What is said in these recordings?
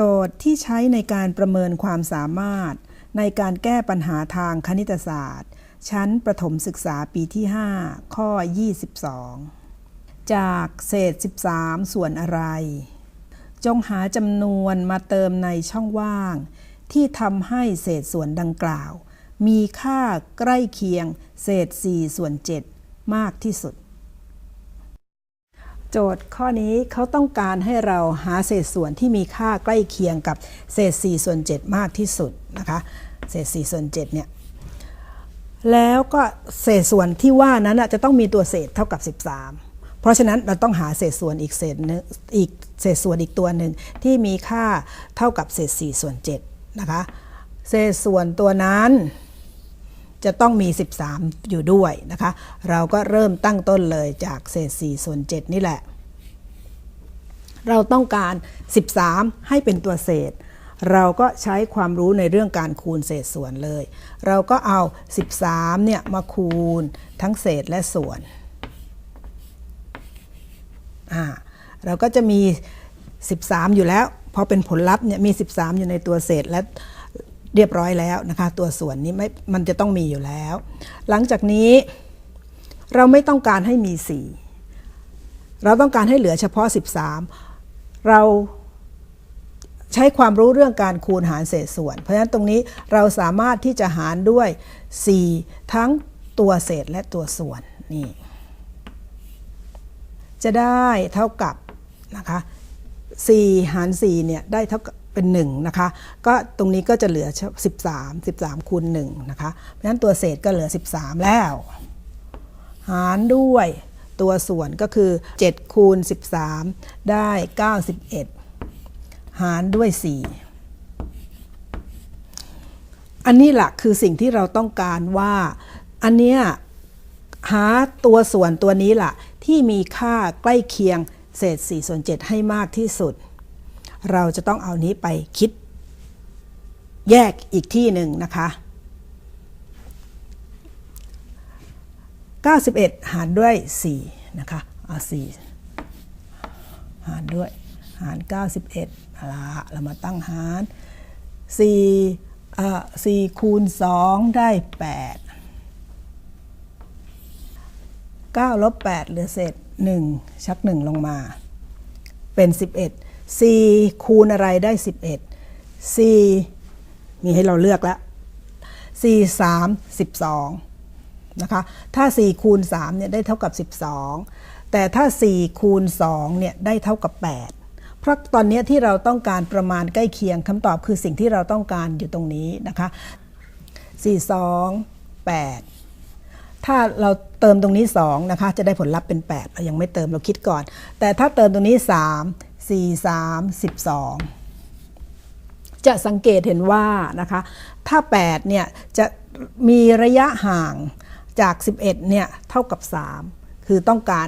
โจทย์ที่ใช้ในการประเมินความสามารถ ในการแก้ปัญหาทางคณิตศาสตร์ ชั้นประถมศึกษาปีที่ 5 ข้อ 22 จากเศษ 13 ส่วนอะไร จงหาจำนวนมาเติมในช่องว่าง ที่ทำให้เศษส่วนดังกล่าว มีค่าใกล้เคียงเศษ 4 ส่วน 7 มากที่สุด โจทย์ข้อนี้เขาต้องการให้เราหาเศษส่วนที่มีค่าใกล้เคียงกับเศษ4ส่วน7มากที่สุดนะคะเศษ4ส่วน7เนี่ยแล้วก็เศษส่วนที่ว่านั้นจะต้องมีตัวเศษเท่ากับ 13 เพราะฉะนั้นเราต้องหาเศษส่วนอีกเศษหนึงอีกเศษส่วนอีกตัวหนึ่งที่มีค่าเท่ากับเศษ4ส่วน7นะคะเศษส่วนตัวนั้น จะต้องมี 13 อยู่ด้วยนะคะ เราก็เริ่มตั้งต้นเลยจากเศษ4ส่วน7นี่แหละ เราต้องการ 13 ให้เป็นตัวเศษ เราก็ใช้ความรู้ในเรื่องการคูณเศษส่วนเลย เราก็เอา 13 เนี่ยมาคูณทั้งเศษและส่วนอ่าเราก็จะมี 13 อยู่แล้ว พอเป็นผลลัพธ์เนี่ยมี 13 อยู่ในตัวเศษและ เรียบร้อยแล้วนะคะ ตัวส่วนนี้ไม่มันจะต้องมีอยู่แล้ว หลังจากนี้เราไม่ต้องการให้มี 4 เราต้องการให้เหลือเฉพาะ 13 เราใช้ความรู้เรื่องการคูณหารเศษส่วน เพราะฉะนั้นตรงนี้เราสามารถที่จะหารด้วย 4 ทั้งตัวเศษและตัวส่วนนี่จะได้เท่ากับนะคะ4หาร4เนี่ยได้เท่ากับ เป็น1นะคะก็ตรงนี้ก็จะเหลือ 13 13คูณ1นะคะเพราะฉะนั้นตัวเศษก็เหลือ 13 แล้ว หารด้วยตัวส่วนก็คือ7คูณ13 ได้ 91 หารด้วย 4 อันนี้แหละคือสิ่งที่เราต้องการว่าอันเนี้ยหาตัวส่วนตัวนี้ล่ะ ที่มีค่าใกล้เคียงเศษ4ส่วน7ให้มากที่สุด เราจะต้องเอานี้ไปคิดแยกอีกที่หนึ่งนะคะ 91 หารด้วย 4 นะคะเอา4หารด้วย หาร 91เอละเรามาตั้งหาร 4เอ่อ4คูณ 2 ได้ 8 9ลบ8เหลือเศษ 1 ชัก 1 ลงมา เป็น 11 4 คูณอะไรได้ 11 4 มีให้เราเลือกแล้ว 4 3 12 นะคะ ถ้า 4 คูณ3เนี่ยได้เท่ากับ 12 แต่ถ้า 4 คูณ2เนี่ยได้เท่ากับ 8 เพราะตอนนี้ที่เราต้องการประมาณใกล้เคียงคำตอบคือสิ่งที่เราต้องการอยู่ตรงนี้นะคะ 4 2 8ถ้าเราเติมตรงนี้ 2 นะคะ จะได้ผลลัพธ์เป็น 8 เรายังไม่เติมเราคิดก่อน แต่ถ้าเติมตรงนี้ 3 4 3 12 จะสังเกตเห็นว่านะคะถ้า 8 เนี่ย จะมีระยะห่างจาก 11 เนี่ย เท่ากับ 3 คือต้องการ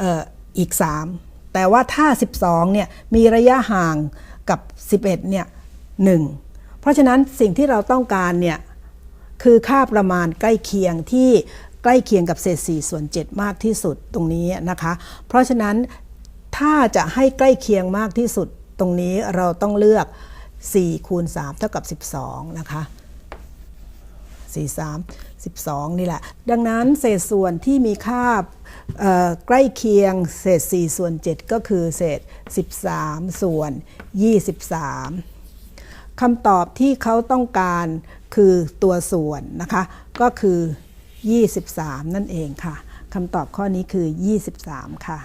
อออีก 3 แต่ว่าถ้า 12 เนี่ย มีระยะห่างกับ 11 เนี่ย 1 เพราะฉะนั้นสิ่งที่เราต้องการเนี่ย คือค่าประมาณใกล้เคียงที่ใกล้เคียงกับเศษ4ส่วน7มากที่สุดตรงนี้นะคะ เพราะฉะนั้น ถ้าจะให้ใกล้เคียงมากที่สุดตรงนี้เราต้องเลือก 4 คูณ 3 เท่ากับ 12 นะคะ 4 3 12 นี่แหละ ดังนั้นเศษส่วนที่มีค่าใกล้เคียงเศษ 4 ส่วน 7 ก็คือเศษ 13 ส่วน 23 คำตอบที่เขาต้องการคือตัวส่วนนะคะ ก็คือ 23 นั่นเองค่ะคำตอบข้อนี้คือ 23 ค่ะ